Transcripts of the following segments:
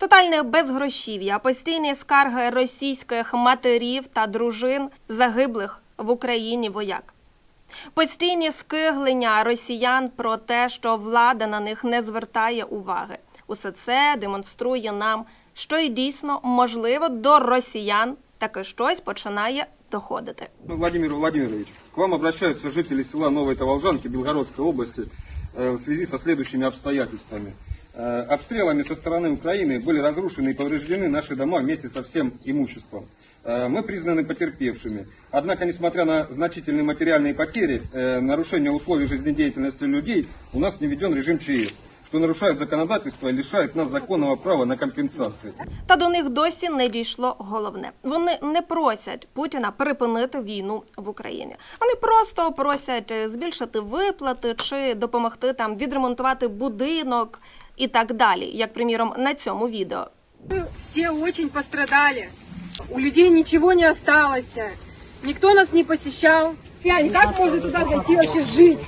Тотальне безгрошів'я, постійні скарги російських матерів та дружин загиблих в Україні вояк. Постійні скиглення росіян про те, що влада на них не звертає уваги. Усе це демонструє нам, що і дійсно можливо до росіян таке щось починає доходити. Владимир Владимирович, к вам обращаются жители села Новой Таволжанки Белгородской области э, в связи со следующими обстоятельствами. Э, Обстрелами со стороны Украины были разрушены и повреждены наши дома вместе со всем имуществом. Э, Мы признаны потерпевшими. Однако, несмотря на значительные материальные потери, э, нарушение условий жизнедеятельности людей, у нас не введен режим ЧС, нарушает законодательство и лишает нас законного права на компенсации. Та до них досі не дійшло головне. Вони не просять Путіна припинити війну в Україні. Вони просто просять е, збільшити виплати чи допомогти там відремонтувати будинок і так далі, як приміром на цьому відео. Все очень пострадали. У людей ничего не осталось. Никто нас не посещал. Я как можно туда зайти вообще жить?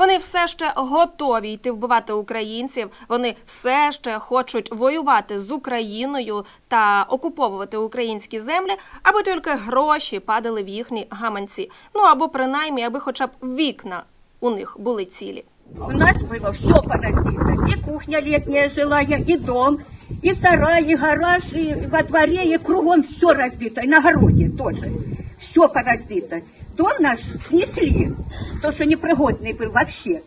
Вони все ще готові йти вбивати українців. Вони все ще хочуть воювати з Україною та окуповувати українські землі, аби тільки гроші падали в їхні гаманці. Ну або принаймні, аби хоча б вікна у них були цілі. У нас было все поразито. И кухня летняя жилая, и дом, и сарай, и гараж, и во дворе, и кругом все разбито. И на огороде тоже Все поразбито. Дом наш снесли, то, что непригодный был вообще.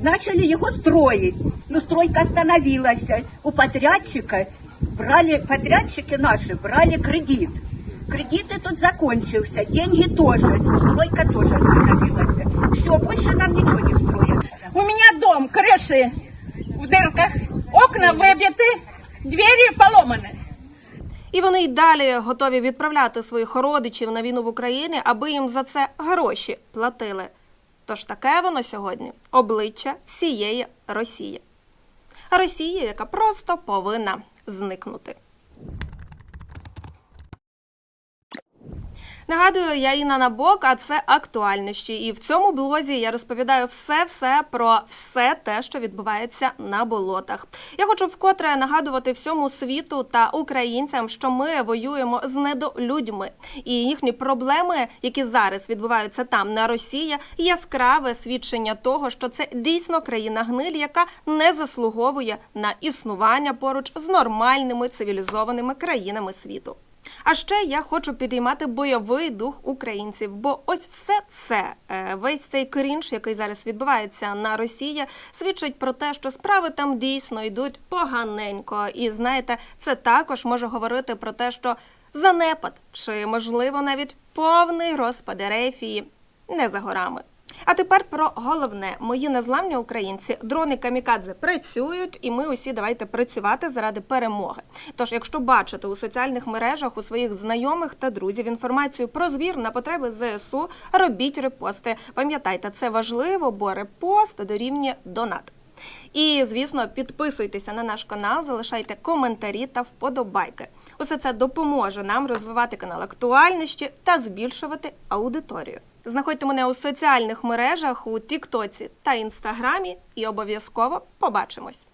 Начали его строить. Но стройка остановилась. У подрядчика брали, подрядчики наши брали кредит. Кредит этот закончился, деньги тоже, стройка тоже остановилась. Все, больше нам ничего не строят. У меня дом, крыши в дырках, окна выбиты, двери поломаны. І вони й далі готові відправляти своїх родичів на війну в Україні, аби їм за це гроші платили. Тож таке воно сьогодні обличчя всієї Росії. Росії, яка просто повинна зникнути. Нагадую, я Інна Набок, а це актуальності. І в цьому блозі я розповідаю все-все про все те, що відбувається на болотах. Я хочу вкотре нагадувати всьому світу та українцям, що ми воюємо з недолюдьми. І їхні проблеми, які зараз відбуваються там на Росії, яскраве свідчення того, що це дійсно країна гниль, яка не заслуговує на існування поруч з нормальними цивілізованими країнами світу. А ще я хочу підіймати бойовий дух українців, бо ось все це, е, весь цей крінж, який зараз відбувається на Росії, свідчить про те, що справи там дійсно йдуть поганенько. І знаєте, це також може говорити про те, що занепад чи можливо навіть повний розпад ерефії не за горами. А тепер про головне: мої незламні українці, дрони камікадзе працюють, і ми усі давайте працювати заради перемоги. Тож, якщо бачите у соціальних мережах у своїх знайомих та друзів інформацію про збір на потреби ЗСУ, робіть репости. Пам'ятайте, це важливо, бо репост дорівнює донат. І, звісно, підписуйтеся на наш канал, залишайте коментарі та вподобайки. Усе це допоможе нам розвивати канал актуальності та збільшувати аудиторію. Знаходьте мене у соціальних мережах у Тіктоці та Інстаграмі і обов'язково побачимось.